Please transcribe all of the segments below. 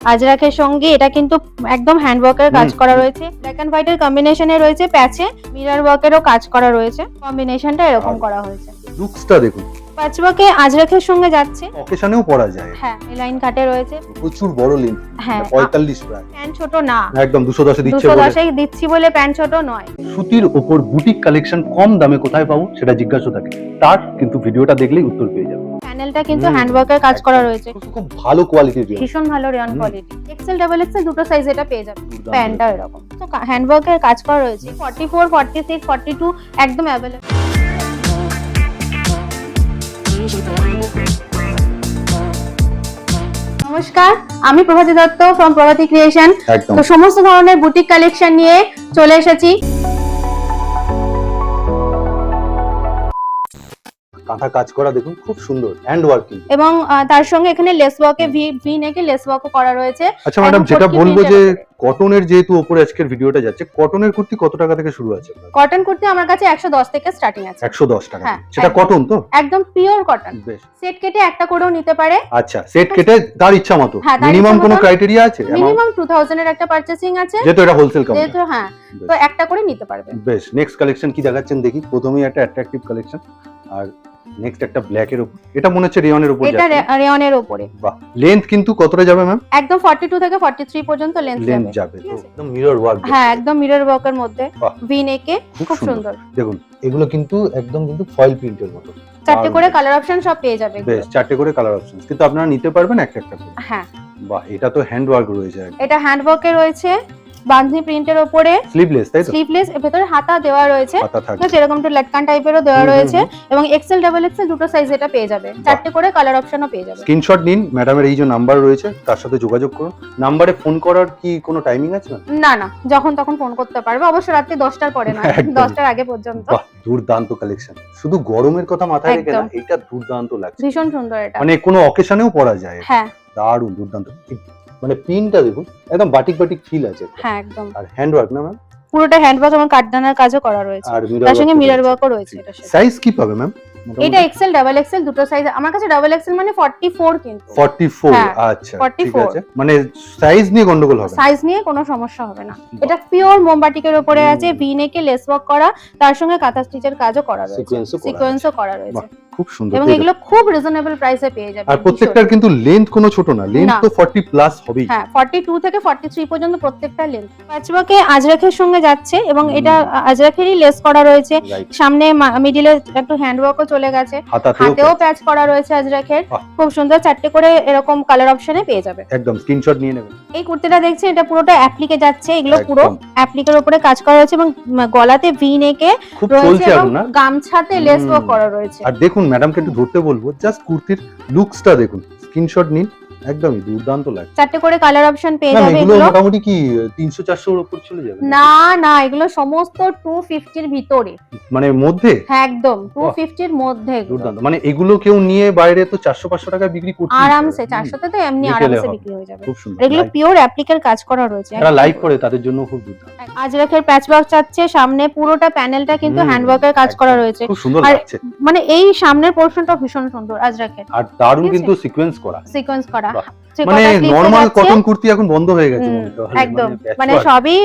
আজরাকের সঙ্গে এটা কিন্তু একদম হ্যান্ড ওয়ার্কের কাজ করা রয়েছে। ব্ল্যাক এন্ড অ্যান্ড হোয়াইটের কম্বিনেশনে রয়েছে প্যাচে মিরর ওয়ার্কেরও কাজ করা রয়েছে। কম্বিনেশনটা এরকম করা হয়েছে। লুকসটা দেখুন। প্যাচওয়ার্কে আজরাকের সঙ্গে যাচ্ছে। অকেশনেও পরা যায়। হ্যাঁ এই লাইন কাটে রয়েছে। প্রচুর বড় লিন হ্যাঁ পঁয়তাল্লিশ প্রায়। প্যান্ট ছোট না। একদম দুশো দশে দিচ্ছে বলে। দশে দিচ্ছি বলে প্যান্ট ছোট নয়। সুতির ওপর বুটিক কালেকশন কম দামে কোথায় পাবো সেটা জিজ্ঞাসা থাকে। তার কিন্তু ভিডিওটা দেখলেই উত্তর পেয়ে যাবে। প্যানেলটা কিন্তু হ্যান্ডওয়ার্কের কাজ করা রয়েছে। খুব ভালো কোয়ালিটির ভীষণ ভালো rayon. Quality XL double XL দুটো সাইজ এটা পেয়ে যাবে। প্যান্টটা এরকম। তো হ্যান্ডওয়ার্কের কাজ করা রয়েছে। Forty four forty six forty two একদম অ্যাভেলেবল নমস্কার আমি প্রভাতী দত্ত ফ্রম প্রভাতী ক্রিয়েশন তো সমস্ত ধরনের বুটিক কালেকশন নিয়ে চলে এসেছি। কাঁথা কাজ করা দেখুন খুব সুন্দর হ্যান্ড ওয়ার্কিং এবং তার সঙ্গে এখানে লেস ওয়ার্কে ভি ভি নেকে লেস ওয়ার্কও করা রয়েছে। আচ্ছা ম্যাডাম যেটা বলব যে। কটনের যেহেতু ওপরে আজকের ভিডিওটা যাচ্ছে কটনের কুর্তি কত টাকা থেকে শুরু আছে? কটন কুর্তি আমার কাছে একশো দশ থেকে স্টার্টিং আছে। একশো দশ টাকা হ্যাঁ, সেটা কটন তো? একদম পিওর কটন বেশ। সেট কেটে একটা করেও নিতে পারে। আচ্ছা সেট কেটে তার ইচ্ছা মতো। হ্যাঁ, মিনিমাম কোনো ক্রাইটেরিয়া আছে? মিনিমাম টু থাউজেন্ড এর একটা পার্চেসিং আছে। যেহেতু এটা হোলসেল কোম্পানি যেহেতু হ্যাঁ তো একটা করে নিতে পারবে। বেশ নেক্সট কালেকশন কি দেখাচ্ছেন দেখি। প্রথমেই একটা অ্যাট্রাকটিভ কালেকশন আর নেক্সট একটা ব্ল্যাক এর উপর এটা মনে হচ্ছে রিয়নের উপর এটা রেয়নের উপরে বাহ লেন্থ কিন্তু কতটা যাবে ম্যাম একদম 42 থেকে 43 পর্যন্ত লেন্থ লেন্থ যাবে। যাবে তো? একদম মিরর ওয়ার্ক হ্যাঁ একদম মিরর ওয়ার্কের মধ্যে। ভি নেকে খুব সুন্দর। দেখুন এগুলো কিন্তু একদম কিন্তু ফয়েল প্রিন্টের মতো। চারটে করে কালার অপশন সব পেয়ে যাবে বেশ চারটে করে কালার অপশন কিন্তু আপনারা নিতে পারবেন একটা একটা করে। হ্যাঁ। বাহ এটা তো হ্যান্ড ওয়ার্ক রয়েছে। এটা হ্যান্ড ওয়ার্কে রয়েছে। বান্ধনি প্রিন্টের ওপরে স্লিভলেস তাই তো? স্লিভলেস ভেতরে হাতা দেওয়া রয়েছে। আছে এরকম একটু লটকান টাইপেরও দেওয়া রয়েছে এবং এক্সেল ডাবল এক্সেল দুটো সাইজ এটা পেয়ে যাবে। চারটে করে কালার অপশনও পেয়ে যাবে। স্ক্রিনশট নিন ম্যাডামের এই যে নাম্বার রয়েছে তার সাথে যোগাযোগ করুন। নাম্বারে ফোন করার কি কোনো টাইমিং আছে? না না যখন তখন ফোন করতে পারবে। অবশ্য রাত্রি দশটার পরে না। দশটার আগে পর্যন্ত। দুর্দান্ত কালেকশন শুধু গরমের কথা মাথায় রেখে না এটা দুর্দান্ত লাগছে। ভীষণ সুন্দর এটা। মানে কোনো অকেশনেও পরা যায় হ্যাঁ। দারুণ দুর্দান্ত। মানে পিনটা দেখুন একদম বাটিক বাটিক ফিল আছে হ্যাঁ একদম। আর হ্যান্ড ওয়ার্ক না ম্যাম পুরোটা হ্যান্ড ওয়ার্ক এবং কাঠদানার কাজও করা রয়েছে। আর তার সঙ্গে মিরর ওয়ার্কও রয়েছে। এটা সাইজ কি পাবে ম্যাম এটা এক্সেল ডাবল এক্সেল দুটো সাইজ আমার কাছে ডাবল এক্সেল মানে 44 কিন্তু। 44 হ্যাঁ, আচ্ছা ঠিক 44 আছে মানে সাইজ নিয়ে গন্ডগোল হবে সাইজ নিয়ে কোনো সমস্যা হবে না। এটা পিওর মোমবাটিকের উপরে আছে ভি নেকে লেস ওয়ার্ক করা তার সঙ্গে কাঁথা স্টিচের কাজও করা রয়েছে। সিকোয়েন্সও করা রয়েছে। খুব সুন্দর এবং এগুলো খুব রিজনেবল প্রাইসে পেয়ে যাবে আর প্রত্যেকটার কিন্তু লেন্থ কোনো ছোট না লেন্থ তো 40 প্লাস হবেই। হ্যাঁ 42 থেকে 43 পর্যন্ত প্রত্যেকটা লেন্থ প্যাচওয়ার্কে আজরাকের সঙ্গে যাচ্ছে এবং এটা আজরাকেরই লেস করা রয়েছে। সামনে মিডিলে একটু হ্যান্ডওয়ার্কও চলে গেছে। হাতেও প্যাচ করা রয়েছে আজরাখের। খুব সুন্দর চারটে করে এরকম কালার অপশনে পেয়ে যাবে। একদম স্ক্রিনশট নিয়ে নেবেন। এই কুর্তিটা দেখছেন এটা পুরোটা অ্যাপ্লিকে যাচ্ছে। এগুলো পুরো। অ্যাপ্লিকের উপরে কাজ করা রয়েছে এবং গলাতে ভি নেকে খুব রয়েছে এবং না? গামছাতে লেস। ওয়ার্ক করা রয়েছে। আর দেখুন ম্যাডামকে একটু ধরতে বলব জাস্ট কুর্তির লুকসটা দেখুন স্ক্রিনশট নিন একদমই দুর্দান্ত লাগে চারটে করে কালার অপশন পেয়ে যাবে এগুলো মোটামুটি কি তিনশো চারশোর উপর চলে যাবে? না না এগুলো সমস্ত টু ফিফটির ভিতরে। মানে মধ্যে? হ্যাঁ একদম টু বাহ। ফিফটির মধ্যে দুর্দান্ত। মানে এগুলো কেউ নিয়ে বাইরে তো চারশো পাঁচশো টাকা বিক্রি করতে আরামসে চারশোতে তো এমনি আরামসে বিক্রি হয়ে যাবে। খুব সুন্দর। এগুলো পিওর অ্যাপ্লিকের কাজ করা রয়েছে। যারা লাইক করে তাদের জন্য খুব দুর্দান্ত। চাচ্ছে সামনে পুরোটা প্যানেলটা কিন্তু হুম, হ্যান্ড কাজ করা রয়েছে। খুব সুন্দর লাগছে। মানে এই সামনের পোর্শনটা ভীষণ সুন্দর আজরাকের আর দারুণ কিন্তু সিকোয়েন্স করা। সিকোয়েন্স করা। মানে নর্মাল কটন কুর্তি এখন বন্ধ হয়ে গেছে হুম, মনে। একদম। মানে সবই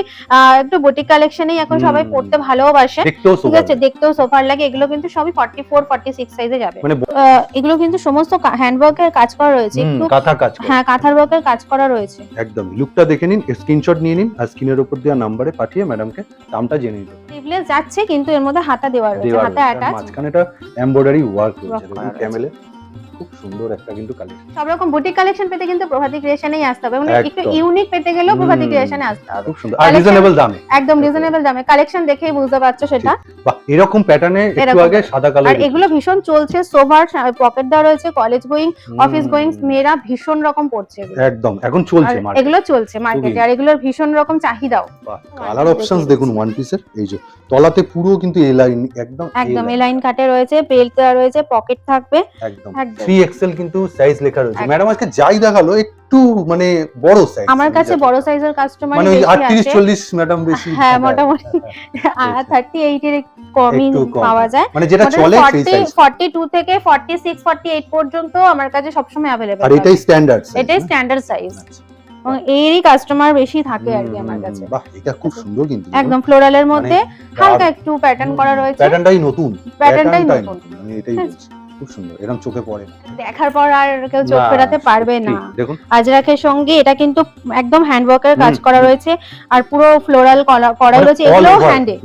একটু বুটিক কালেকশনেই এখন সবাই পড়তে ভালোবাসে ঠিক আছে দেখতেও সোফার লাগে। এগুলো কিন্তু সবই 44 46 সাইজে যাবে। মানে এগুলো কিন্তু সমস্ত হ্যান্ড ওয়ার্কের কাজ করা রয়েছে। একটু কাঁথা কাজ হ্যাঁ কাঁথার ওয়ার্কের কাজ করা রয়েছে। একদম। লুকটা দেখে নিন স্ক্রিনশট নিয়ে নিন আর স্ক্রিনের উপর দেওয়া নাম্বারে পাঠিয়ে ম্যাডামকে দামটা জেনে নিন যাচ্ছে কিন্তু এর মধ্যে হাতা দেওয়া রয়েছে হাতে অ্যাটাচ মাঝখানে এটা এমব্রয়ডারি ওয়ার্ক রয়েছে। ক্যামেলে খুব সুন্দর একটা কিন্তু কালেকশন সব রকম বুটিক কালেকশন পেতে কিন্তু প্রভাতী ক্রিয়েশনেই আসতে হবে। মানে একটু ইউনিক পেতে গেলেও প্রভাতী ক্রিয়েশনে আসতে হবে। খুব সুন্দর। আর রিজনেবল দামে। একদম রিজনেবল দামে। কালেকশন দেখেই বুঝতে পারছ সেটা। বা এরকম প্যাটার্নে একটু আগে সাদা আর এগুলো ভীষণ চলছে। সোভার পকেট দেওয়া রয়েছে কলেজ গোয়িং অফিস গোয়িং মেয়েরা ভীষণ রকম পড়ছে একদম। এখন চলছে মার্কেট এগুলো চলছে মার্কেটে আর এগুলোর ভীষণ রকম চাহিদাও। কালার অপশনস দেখুন ওয়ান পিসের এই যে তলাতে পুরো কিন্তু এ লাইন একদম একদম এ লাইন কাটে রয়েছে বেল্ট দেওয়া রয়েছে পকেট থাকবে। একদম। একদম। 3XL কিন্তু সাইজ লেখা রয়েছে। একদম। ম্যাডাম আজকে যাই দেখাল একটু মানে বড় সাইজ আমার কাছে বড় সাইজের কাস্টমার মানে ওই বেশি 38 40 ম্যাডাম বেশি। হ্যাঁ, মোটামুটি। আর থার্টি এইট এর কমই পাওয়া যায়। মানে যেটা চলে সেই সাইজ ফর্টি টু থেকে ফর্টি সিক্স ফর্টি এইট পর্যন্ত আমার কাছে সবসময় অ্যাভেলেবেল আর এটাই স্ট্যান্ডার্ড এটাই স্ট্যান্ডার্ড সাইজ এবং এরই কাস্টমার বেশি থাকে আর কি আমার কাছে। বাহ এটা খুব সুন্দর কিন্তু একদম ফ্লোরালের মধ্যে হালকা একটু প্যাটার্ন করা রয়েছে। প্যাটার্নটাই নতুন। প্যাটার্নটাই নতুন। আমি এটাই হ্যাঁ। বলছি। খুব সুন্দর এরকম চোখে পড়ে। দেখার পর আর কেউ চোখ ফেরাতে পারবে না। দেখুন। আজরাকের সঙ্গে এটা কিন্তু একদম হ্যান্ডওয়ার্কের কাজ করা রয়েছে আর পুরো ফ্লোরাল করা রয়েছে মানে এগুলো হ্যান্ডে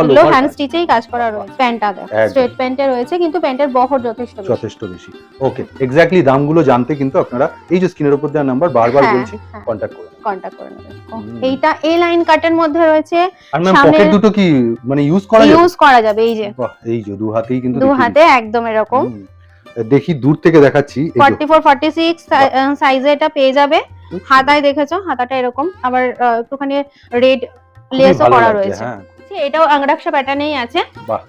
এগুলো হ্যান্ড স্টিচেই কাজ করা রয়েছে প্যান্টটা স্ট্রেট প্যান্টে রয়েছে কিন্তু প্যান্টের বহর যথেষ্ট বেশি। যথেষ্ট বেশি। ওকে এক্স্যাক্টলি দামগুলো জানতে কিন্তু আপনারা এই যে স্ক্রিনের উপর দেওয়া নাম্বার বারবার হ্যাঁ, বলছি কন্ট্যাক্ট করুন। কন্টাক্ট করে হুম। এইটা এ লাইন কাটের মধ্যে রয়েছে আর ম্যাম সামনে- পকেট দুটো কি মানে ইউজ করা যাবে? ইউজ করা যাবে এই যে। এই যে দু হাতেই কিন্তু দু হাতে একদম এরকম। দেখি দূর থেকে দেখাচ্ছি এই যে, ফর্টি ফোর ফর্টি সিক্স সাইজে এটা পেয়ে যাবে। হাতায় দেখেছ? হাতাটা এরকম। আবার একটুখানি রেড লেসও করা রয়েছে। হ্যাঁ। এটাও আংরাক্সা প্যাটার্নেই আছে। বাহ।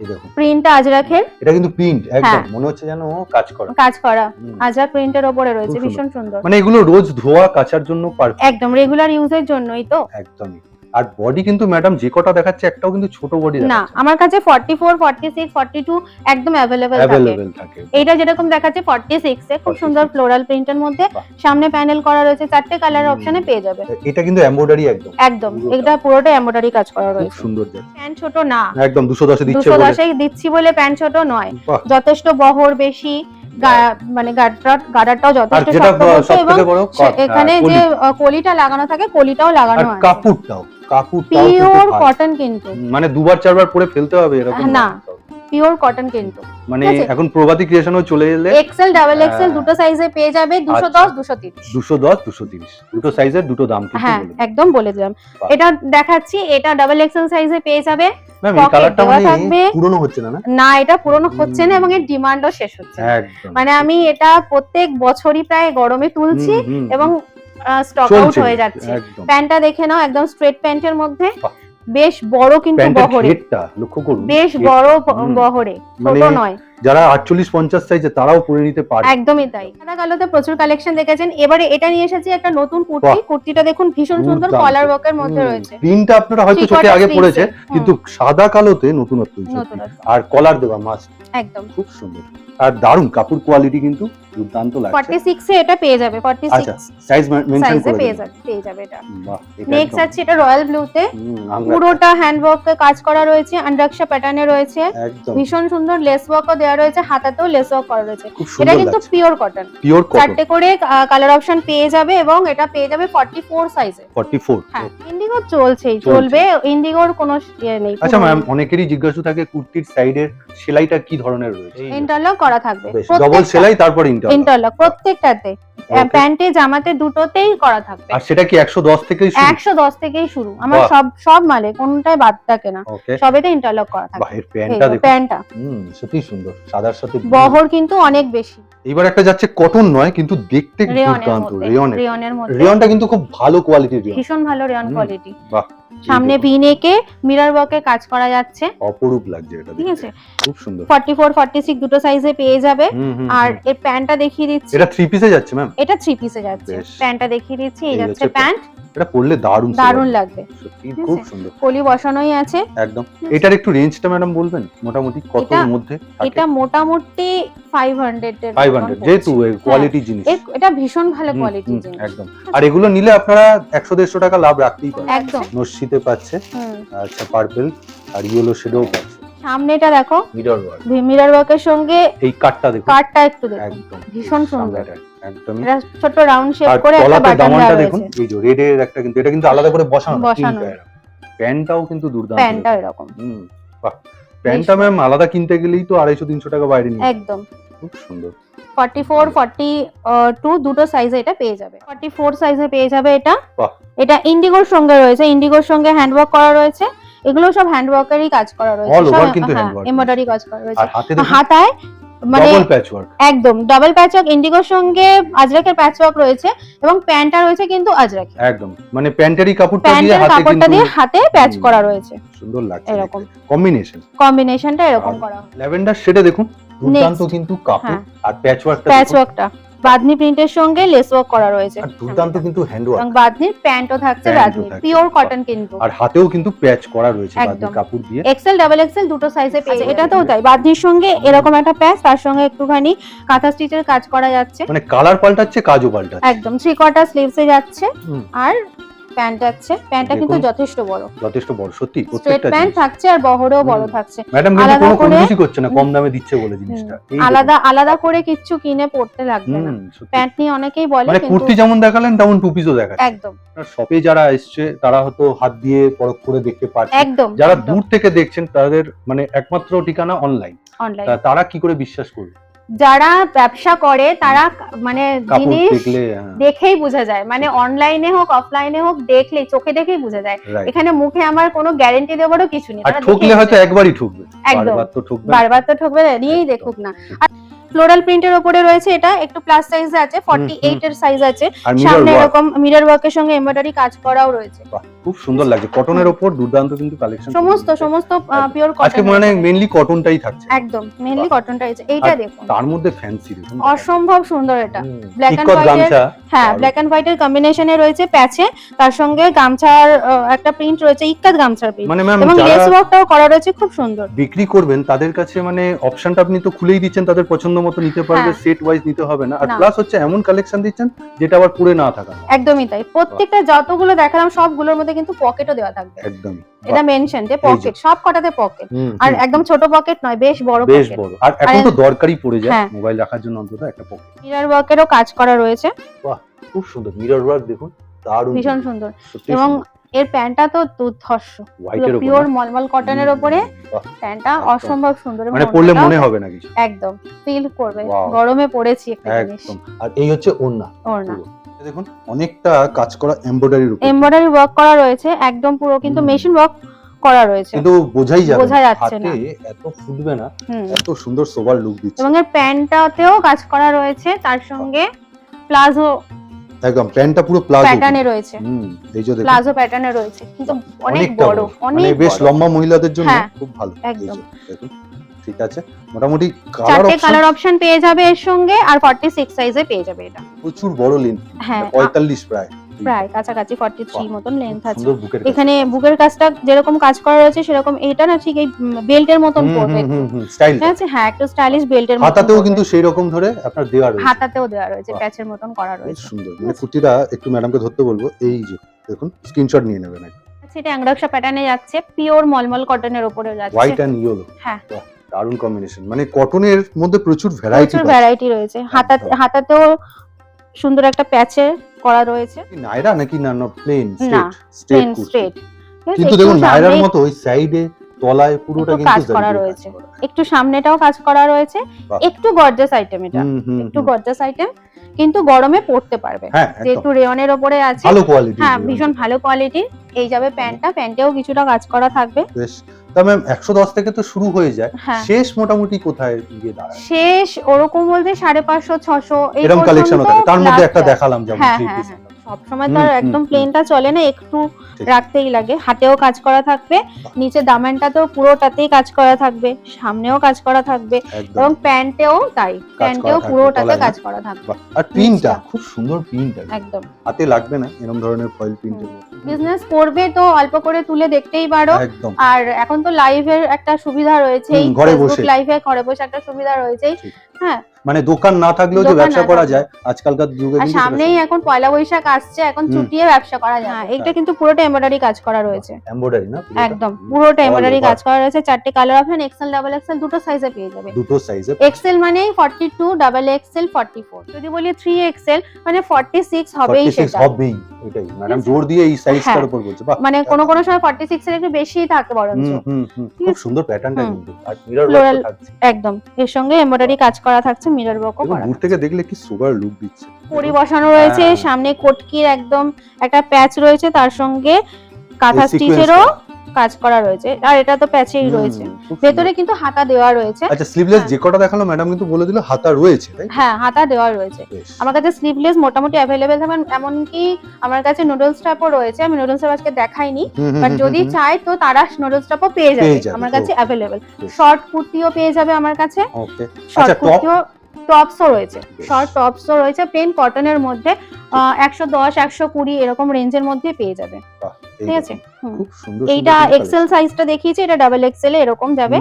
এই দেখুন। প্রিন্টটা আজরাখের এটা কিন্তু প্রিন্ট একদম। হ্যাঁ। মনে হচ্ছে যেন কাজ করা। কাজ করা। আজরাক প্রিন্টের রয়েছে। ভীষণ সুন্দর। মানে এগুলো রোজ ধোয়া কাচার জন্য পারফেক্ট একদম রেগুলার ইউজের জন্যই তো। একদমই। আর বডি কিন্তু ম্যাডাম যে কটা দেখাচ্ছে একটাও কিন্তু ছোট বডি না আমার কাছে forty four forty six forty two একদম অ্যাভেলেবেল থাকে। এইটা যেরকম দেখাচ্ছে ফর্টি সিক্স এ খুব সুন্দর ফ্লোরাল প্রিন্টের মধ্যে সামনে প্যানেল করা রয়েছে চারটে কালার অপশনে পেয়ে যাবে। এটা কিন্তু এমব্রয়ডারি একদম। একদম। এটা পুরোটা এমব্রয়ডারি কাজ করা খুব রয়েছে। সুন্দর প্যান্ট ছোট না। একদম দুশো দশে দিচ্ছে দুশো বলে। দশে দিচ্ছি বলে প্যান্ট ছোট নয়। যথেষ্ট বহর বেশি মানে গাডার গাডারটাও যথেষ্ট সব এবং এখানে যে কলিটা লাগানো থাকে কলিটাও লাগানো আছে। কাপড়টাও। কাপড়টাও পিওর। কটন কিন্তু। মানে দুবার চারবার পরে ফেলতে হবে এরকম না। পিওর কটন কিন্তু। মানে এখন প্রভাতী ক্রিয়েশনও চলে এলে এক্সেল ডাবল এক্সেল হ্যাঁ। দুটো সাইজে পেয়ে যাবে দুশো আচ্ছা। দশ দুশো তিরিশ। দুশো দশ দুশো তিরিশ। দুটো সাইজের দুটো দাম কিন্তু হ্যাঁ একদম বলে দিলাম। এটা দেখাচ্ছি এটা ডাবল এক্সেল সাইজে পেয়ে যাবে। ম্যাম এই কালারটা মানে পুরনো হচ্ছে না না এটা পুরনো হচ্ছে না এবং এর ডিমান্ডও শেষ হচ্ছে মানে আমি এটা প্রত্যেক বছরই প্রায় গরমে তুলছি এবং। স্টক আউট হয়ে যাচ্ছে। প্যান্টটা দেখে নাও একদম স্ট্রেট প্যান্টের মধ্যে। বেশ বড় কিন্তু বহরে লক্ষ্য করুন বেশ বড় বহরে ছোট মানে নয়। যারা আটচল্লিশ পঞ্চাশ সাইজে তারাও পরে নিতে পারে। একদমই তাই। সাদা কালোতে প্রচুর কালেকশন দেখেছেন। এবারে এটা নিয়ে এসেছি একটা নতুন কুর্তি। কুর্তিটা দেখুন ভীষণ সুন্দর। কলার ওয়ার্কের মধ্যে রয়েছে। প্রিন্টটা আপনারা হয়তো চোখে আগে পড়েছে কিন্তু সাদা কালোতে নতুনত্ব আর কলার দেওয়া মাস্ট একদম। খুব সুন্দর। আর দারুণ কাপড় কোয়ালিটি কিন্তু দুর্দান্ত লাগছে। ফর্টি সিক্স এ এটা পেয়ে যাবে ফর্টি আচ্ছা সাইজ মেনশন করে পেয়ে। যাবে পেয়ে যাবে এটা। নেক্সট আছে এটা রয়্যাল ব্লুতে পুরোটা হ্যান্ডওয়ার্কে কাজ করা রয়েছে আন্ডাক্সা প্যাটার্নে রয়েছে। ভীষণ সুন্দর লেস ওয়ার্কও দেওয়া রয়েছে হাতাতেও লেস ওয়ার্ক করা রয়েছে। এটা কিন্তু পিওর কটন পিওর কটন চারটে করে কালার অপশন পেয়ে যাবে এবং এটা পেয়ে যাবে ফর্টি ফোর সাইজে 44 হ্যাঁ ইন্ডিগো চলছেই চলছে। চলবে। ইন্ডিগোর কোনো ইয়ে নেই আচ্ছা ম্যাম অনেকেরই জিজ্ঞাসা থাকে কুর্তির সাইডের সেলাইটা কি ধরনের রয়েছে? ইন্টারলক করা থাকবে। ডবল সেলাই তারপর ইন্টারলক প্রত্যেকটাতে. প্যান্টে জামাতে দুটোতেই করা থাকবে। আর সেটা কি 110 থেকেই শুরু? একশো দশ থেকেই শুরু। আমার সব সব মালে কোনটাই বাদ থাকে না। সবেতে ইন্টারলক করা বাহ থাকবে প্যান্টটা দেখুন। প্যান্টটা। হুম সত্যি সুন্দর। সাদার সাথে বহর কিন্তু অনেক বেশি। এবার একটা যাচ্ছে কটন নয় কিন্তু দেখতে দুর্দান্ত রেয়নের রেয়নটা কিন্তু খুব ভালো কোয়ালিটির রেয়ন ভীষণ ভালো রেয়ন কোয়ালিটি বাহ। সামনে ভি নেকে মিরর ওয়ার্কের কাজ করা যাচ্ছে। অপরূপ লাগছে এটা ঠিক আছে? খুব সুন্দর। ফর্টি ফোর ফর্টি সিক্স দুটো সাইজে পেয়ে যাবে। আর। এর প্যান্টটা দেখিয়ে দিচ্ছি। এটা থ্রি পিসে যাচ্ছে ম্যাম এটা থ্রি পিসে যাচ্ছে। প্যান্টটা দেখিয়ে দিচ্ছি এই যাচ্ছে প্যান্ট এটা পরলে দারুণ দারুণ লাগবে। সত্যি খুব সুন্দর। কলি বসানোই আছে। একদম। এটার একটু রেঞ্জটা ম্যাডাম বলবেন? মোটামুটি কত মধ্যে এটা মোটামুটি ফাইভ হান্ড্রেড ফাইভ হান্ড্রেড যেহেতু কোয়ালিটি জিনিস। এটা ভীষণ ভালো হুম, জিনিস। একদম। আর এগুলো নিলে আপনারা একশো দেড়শো টাকা লাভ রাখতেই পারেন। একদম। নস্যিতে পাচ্ছে। আচ্ছা পার্পেল আর ইয়েলো শেডও পাচ্ছে। সামনেটা দেখো। মিরর ওয়ার্ক মিরর ওয়ার্কের সঙ্গে এই কাটটা দেখুন। কার্ডটা একটু দেখো একদম। ভীষণ সুন্দর। একদমই। এটা ছোট রাউন্ড শেপ করে একটা বাটন দামানটা দেখুন। এই যে রেডের একটা কিন্তু এটা কিন্তু আলাদা করে বসানো বসানো। প্যান্টটাও কিন্তু দুর্দান্ত এরকম। হুম বাহ। প্যান্টটা ম্যাম আলাদা কিনতে গেলেই তো আড়াইশো তিনশো টাকা বাইরে নিয়ে একদম। খুব সুন্দর। ফর্টি ফোর ফর্টি টু দুটো সাইজে এটা পেয়ে যাবে। ফর্টি ফোর সাইজে পেয়ে যাবে এটা। বাহ। এটা ইন্ডিগোর সঙ্গে রয়েছে। ইন্ডিগোর সঙ্গে হ্যান্ডওয়ার্ক করা রয়েছে। এগুলো সব হ্যান্ডওয়ার্কেরই কাজ করা রয়েছে কিন্তু এমব্রয়ডারি কাজ করা রয়েছে। হাতায় মানে একদম ডাবল প্যাচওয়ার্ক ইন্ডিগোর সঙ্গে আজরাকের প্যাচওয়ার্ক রয়েছে এবং প্যান্টটা রয়েছে কিন্তু আজরাকে একদম মানে প্যান্টেরই কাপড়টা দিয়ে হাতে কাপড়টা দিয়ে হাতে প্যাচ করা রয়েছে। সুন্দর লাগছে এরকম। কম্বিনেশন কম্বিনেশনটা এরকম করা। ল্যাভেন্ডার শেডে দেখুন দুর্দান্ত কিন্তু কাপড় হ্যাঁ। আর প্যাচওয়ার্কটা বাদনি প্রিন্টের সঙ্গে লেস ওয়ার্ক করা রয়েছে। আর দুর্দান্ত কিন্তু হ্যান্ড ওয়ার্ক এবং বাদনির প্যান্টও থাকছে বাদনি পিওর কটন কিন্তু। আর হাতেও কিন্তু প্যাচ করা রয়েছে। বাদনি কাপড় দিয়ে। এক্সেল ডাবল এক্সেল দুটো সাইজে এটা তো তাই? বাদনির সঙ্গে এরকম একটা প্যাচ তার সঙ্গে একটুখানি কাঁথা স্টিচের কাজ করা যাচ্ছে। মানে কালার পাল্টাচ্ছে কাজও পাল্টাচ্ছে। একদম থ্রি কোয়ার্টার স্লিভসে যাচ্ছে। আর প্যান্ট যাচ্ছে প্যান্টটা কিন্তু যথেষ্ট বড়। যথেষ্ট বড় সত্যি প্রত্যেকটা প্যান্ট থাকছে আর বহরেও বড় থাকছে। ম্যাডাম কিন্তু কোনো করছে না কম দামে দিচ্ছে বলে জিনিসটা। আলাদা আলাদা করে কিচ্ছু কিনে পড়তে লাগবে না। প্যান্ট নিয়ে অনেকেই বলে মানে কুর্তি যেমন দেখালেন তেমন টু পিসও দেখাচ্ছে। একদম। শপে যারা এসছে তারা হয়তো হাত দিয়ে পরখ করে দেখতে পারছে একদম যারা দূর থেকে দেখছেন তাদের মানে একমাত্র ঠিকানা অনলাইন তারা কি করে বিশ্বাস করবে? যারা ব্যবসা করে তারা মানে জিনিস হ্যাঁ, দেখেই বোঝা যায়। মানে অনলাইনে হোক অফলাইনে হোক দেখলেই চোখে দেখেই বোঝা যায়। এখানে মুখে আমার কোনো গ্যারেন্টি দেওয়ারও কিছু নেই। আর ঠকলে হয়তো একবারই ঠকবে। একদম। বারবার তো ঠকবে বারবার তো ঠকবে নিয়েই দেখুক না। আর ফ্লোরাল প্রিন্টের উপরে রয়েছে এটা একটু প্লাস সাইজে আছে 48 এর সাইজ আছে। সামনে এরকম মিরর ওয়ার্কের সঙ্গে এমব্রয়ডারি কাজ করাও রয়েছে। খুব সুন্দর লাগছে। কটনের ওপর দুর্দান্ত কিন্তু কালেকশন সমস্ত সমস্ত পিওর কটন আজকে মানে মেইনলি কটনটাই থাকছে। একদম মেইনলি কটনটা রয়েছে এইটা দেখুন। তার মধ্যে ফ্যান্সি দেখুন। অসম্ভব সুন্দর এটা। white এর- গামছা। হ্যাঁ ব্ল্যাক এন্ড হোয়াইট এর কম্বিনেশনে রয়েছে প্যাচে। তার সঙ্গে গামছার একটা প্রিন্ট রয়েছে ইক্কাত গামছার প্রিন্ট মানে ম্যাম এবং লেস যারা ওয়ার্কটাও করা রয়েছে খুব সুন্দর। বিক্রি করবেন তাদের কাছে মানে অপশনটা আপনি তো খুলেই দিচ্ছেন তাদের পছন্দ মতো নিতে পারবে হ্যাঁ। সেট ওয়াইজ নিতে হবে না। আর প্লাস হচ্ছে এমন কালেকশন দিচ্ছেন যেটা আবার পুরে না থাকা। একদমই তাই। প্রত্যেকটা যতগুলো দেখালাম সবগুলোর মধ্যে কিন্তু পকেটও দেওয়া থাকবে। একদম এটা মেনশন যে পকেট সব কটাতে পকেট আর একদম ছোট পকেট নয় বেশ বড় বেশ বড়। আর এখন তো দরকারই পড়ে যায়। হ্যাঁ। মোবাইল রাখার জন্য অন্তত একটা পকেট মিরর ওয়ার্কেরও কাজ করা রয়েছে। বাহ খুব সুন্দর। মিরর ওয়ার্ক দেখুন। দারুণ। ভীষণ সুন্দর। এবং এর প্যান্টটা তো দুর্ধর্ষ পিওর মলমল কটনের ওপরে বাহ, প্যান্টটা। অসম্ভব সুন্দর মানে পড়লে মনে হবে না কিছু। একদম ফিল করবে। গরমে পড়েছি একটা জিনিস। আর এই হচ্ছে ওন্না ওড়না। দেখুন অনেকটা কাজ করা এমব্রয়ডারির উপর। এমব্রয়ডারি ওয়ার্ক করা রয়েছে একদম পুরো কিন্তু মেশিন ওয়ার্ক করা রয়েছে। কিন্তু বোঝাই যাবে বোঝা যাচ্ছে না। এত ফুটবে না এত সুন্দর সোবার লুক দিচ্ছে। এবং এর প্যান্টটাতেও কাজ করা রয়েছে তার সঙ্গে প্লাজো একদম প্যান্টটা পুরো প্লাজো। প্যাটার্নে রয়েছে। হুম এই যে দেখুন। প্লাজো প্যাটার্নে রয়েছে কিন্তু অনেক বড় মানে অনেক বেশ লম্বা মহিলাদের জন্য হ্যাঁ, খুব ভালো। একদম। দেখুন ঠিক আছে। মোটামুটি কালার অপশন কালার অপশন পেয়ে যাবে এর সঙ্গে আর 46 সাইজে পেয়ে যাবে এটা। প্রচুর বড় লিন হ্যাঁ আ- পঁয়তাল্লিশ প্রায়। প্রায় কাছাকাছি 43 মতন লেন্থ আছে। এখানে বুকের কাজটা যেরকম কাজ করা রয়েছে সেরকম এটা না ঠিক এই বেল্টের মতন পড়বে ঠিক আছে? হ্যাঁ একটু স্টাইলিশ বেল্টের মতন হাতাতেও কিন্তু সেই রকম ধরে আপনার দেওয়া রয়েছে। হাতাতেও দেওয়া রয়েছে প্যাচের মতন করা রয়েছে। সুন্দর। মানে কুর্তিটা একটু ম্যাডামকে ধরতে বলব। এই যে দেখুন স্ক্রিনশট নিয়ে নেবেন আচ্ছা, এটা অ্যাংরাক্সা প্যাটার্নে যাচ্ছে। পিওর মলমল কটনের উপরে যাচ্ছে। হোয়াইট অ্যান্ড ইয়েলো হ্যাঁ। দারুণ কম্বিনেশন মানে কটনের মধ্যে প্রচুর ভ্যারাইটি প্রচুর ভ্যারাইটি রয়েছে। হাতাতে হাতাতেও সুন্দর একটা প্যাচে করা রয়েছে। নাইরা নাকি না? না প্লেন না, স্ট্রেট প্লেন স্ট্রেট স্ট্রেট কিন্তু দেখুন নাইরার মতো ওই সাইডে তলায় পুরোটা কিন্তু কাজ করা রয়েছে। একটু সামনেটাও কাজ করা রয়েছে। একটু গর্জাস আইটেম এটা। একটু। গর্জাস আইটেম কিন্তু গরমে পড়তে পারবে। হ্যাঁ যেহেতু রেয়নের ওপরে আছে। ভালো কোয়ালিটি হ্যাঁ ভীষণ ভালো কোয়ালিটির এই যাবে প্যান্টটা। প্যান্টেও কিছুটা কাজ করা থাকবে। বেশ। তা ম্যাম একশো দশ থেকে তো শুরু হয়ে যায়। হ্যাঁ। শেষ মোটামুটি কোথায় গিয়ে দাঁড়ায়? শেষ ওরকম বলতে সাড়ে পাঁচশো ছশো এরকম কালেকশন থাকে তার মধ্যে একটা দেখালাম যেমন সবসময় তো আর একদম প্লেনটা চলে না একটু রাখতেই লাগে। হাতেও কাজ করা থাকবে নিচে দামানটাতেও পুরোটাতেই কাজ করা থাকবে সামনেও কাজ করা থাকবে এবং প্যান্টেও তাই প্যান্টেও পুরোটাতে কাজ করা থাকবে। আর প্রিন্টটা খুব সুন্দর প্রিন্ট একদম। হাতে লাগবে না এরকম ধরনের ফয়েল প্রিন্টের বিজনেস করবে তো অল্প করে তুলে দেখতেই পারো। আর এখন তো লাইভের একটা সুবিধা রয়েছে ঘরে বসে। লাইভে ঘরে বসে একটা সুবিধা রয়েছেই ঠিক। হ্যাঁ মানে দোকান না থাকলেও যে ব্যবসা করা যায় আজকালকার যুগে আর সামনেই এখন পয়লা বৈশাখ আসছে এখন ছুটিয়ে চুটিয়ে ব্যবসা করা যায় হ্যাঁ এটা কিন্তু পুরোটা এমব্রয়ডারি কাজ করা রয়েছে। এমব্রয়ডারি না একদম পুরোটা এমব্রয়ডারি কাজ করা রয়েছে চারটে colour option XL double XL দুটো সাইজে পেয়ে যাবে। দুটো সাইজে এক্সেল মানেই forty two double XL forty four যদি বলি 3 এক্সেল মানে ফর্টি সিক্স হবেই 46 সেটা। হবেই। ওইটাই ম্যাডাম জোর দিয়ে এই সাইজটার হ্যাঁ। উপর বলছে। বাহ। মানে কোন কোন সময় ফর্টি সিক্স এর একটু বেশিই থাকে বরঞ্চ। খুব সুন্দর প্যাটার্নটা কিন্তু। আর মিরর ওয়ার্ক থাকছে। একদম। এর সঙ্গে এমব্রয়ডারি কাজ করা থাকছে মিরর ওয়ার্কও করা দূর থেকে দেখলে কি সুপার লুক দিচ্ছে। পরি বসানো রয়েছে হ্যাঁ। সামনে কোটকির একদম একটা প্যাচ রয়েছে তার সঙ্গে কাঁথা স্টিচেরও। কাজ করা রয়েছে। আর এটা তো প্যাচেই রয়েছে। ভেতরে কিন্তু হাতা দেওয়া রয়েছে। আচ্ছা স্লিভলেস হ্যাঁ। যে কটা দেখাল ম্যাডাম কিন্তু বলে দিল হাতা রয়েছে তাই হ্যাঁ হাতা দেওয়া রয়েছে। আমার কাছে স্লিভলেস মোটামুটি অ্যাভেলেবেল থাকবে এমনকি আমার কাছে নুডলস টাপও রয়েছে। আমি নুডলস টাপ আজকে দেখাইনি বাট যদি চায় তো তারা নুডলস টাপও পেয়ে যাবে। আমার কাছে. অ্যাভেলেবেল শর্ট কুর্তিও পেয়ে যাবে আমার কাছে। ওকে শর্ট আচ্ছা টপ কুর্তিও টপসও রয়েছে। শর্ট টপসও রয়েছে প্লেন কটনের মধ্যে একশো দশ একশো কুড়ি এরকম রেঞ্জের মধ্যে পেয়ে যাবে। ঠিক আছে? এইটা এক্সেল সাইজটা দেখিয়েছি এটা ডাবল এক্সেল এরকম যাবে।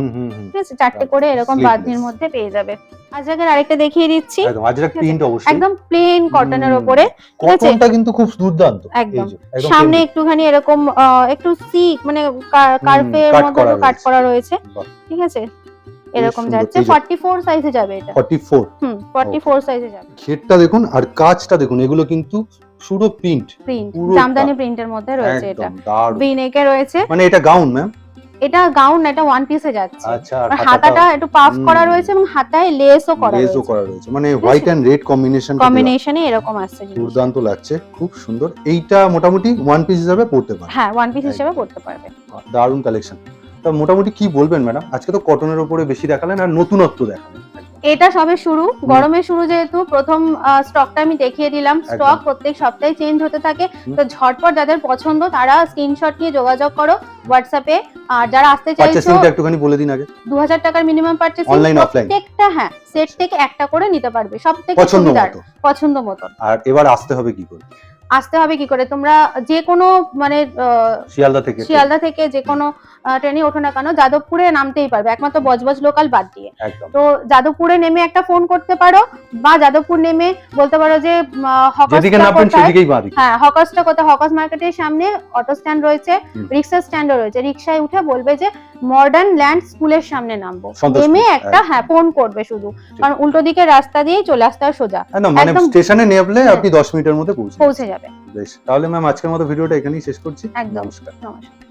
ঠিক আছে? চারটে করে এরকম Sleeveless। বাঁধনির মধ্যে পেয়ে যাবে। আজকের আরেকটা দেখিয়ে দিচ্ছি। একদম প্লেন কটনের আছে? কটনটা কিন্তু খুব দুর্দান্ত। একদম। সামনে একটুখানি এরকম একটু সিক মানে কার্পের cut মধ্যে করা কাট। করা রয়েছে। ঠিক আছে? এরকম যাচ্ছে। এই যে- ফর্টি ফোর সাইজে যাবে এটা। 44 হুম ফর্টি ফোর সাইজে যাবে। ঘেরটা দেখুন আর কাজটা দেখুন এগুলো কিন্তু পুরো প্রিন্ট প্রিন্ট জামদানি প্রিন্টের মধ্যে রয়েছে এটা। রয়েছে। মানে এটা গাউন ম্যাম এটা গাউন এটা ওয়ান পিসে যাচ্ছে। আচ্ছা হাতাটা একটু পাফ করা রয়েছে এবং হাতায় লেসও করা লেসও করা রয়েছে। মানে হোয়াইট এন্ড রেড কম্বিনেশন কম্বিনেশনে এরকম আসছে দুর্দান্ত লাগছে। খুব সুন্দর। এইটা মোটামুটি ওয়ান পিস হিসাবে পড়তে পারে হ্যাঁ ওয়ান পিস হিসেবে পড়তে পারবে। দারুণ কালেকশন তা মোটামুটি কি বলবেন ম্যাডাম? আজকে তো কটনের উপরে বেশি দেখালেন আর নতুনত্ব দেখালেন। এটা সবে শুরু। গরমের শুরু যেহেতু প্রথম স্টকটা আমি দেখিয়ে দিলাম। স্টক প্রত্যেক সপ্তাহে চেঞ্জ হতে থাকে। তো ঝটপট যাদের পছন্দ তারা স্ক্রিনশট নিয়ে যোগাযোগ করো হোয়াটসঅ্যাপে আর যারা আসতে চাইছো একটুখানি বলে দিন আগে। দু হাজার টাকার মিনিমাম পারচেসিং Online, offline? প্রত্যেকটা হ্যাঁ সেট থেকে একটা করে নিতে পারবে। সব থেকে পছন্দ মতো। পছন্দ মতো আর এবার আসতে হবে কি করে? আসতে হবে কি করে? তোমরা যে কোনো মানে শিয়ালদা থেকে। শিয়ালদা থেকে যে কোনো ট্রেনে ওঠো না কেন যাদবপুরে নামতেই পারবে। একমাত্র বজবজ লোকাল বাদ দিয়ে। তো যাদবপুরে নেমে একটা ফোন করতে পারো বা যাদবপুর নেমে বলতে পারো যে হ্যাঁ হকার্সটা কোথায়? হকার্স মার্কেটের সামনে অটো স্ট্যান্ড রয়েছে। রিক্সা স্ট্যান্ডও রয়েছে। রিক্সায় উঠে বলবে যে মডার্ন ল্যান্ড স্কুলের সামনে নামবো। নেমে একটা হ্যাঁ ফোন করবে শুধু। কারণ উল্টো দিকে রাস্তা দিয়েই চলে আসতে হয় সোজা। একদম মানে স্টেশনে নেমলে হ্যাঁ। আপনি দশ মিনিটের মধ্যে পৌঁছে পৌঁছে যাবে বেশ তাহলে ম্যাম আজকের মতো ভিডিওটা এখানেই শেষ করছি। একদম। নমস্কার। নমস্কার।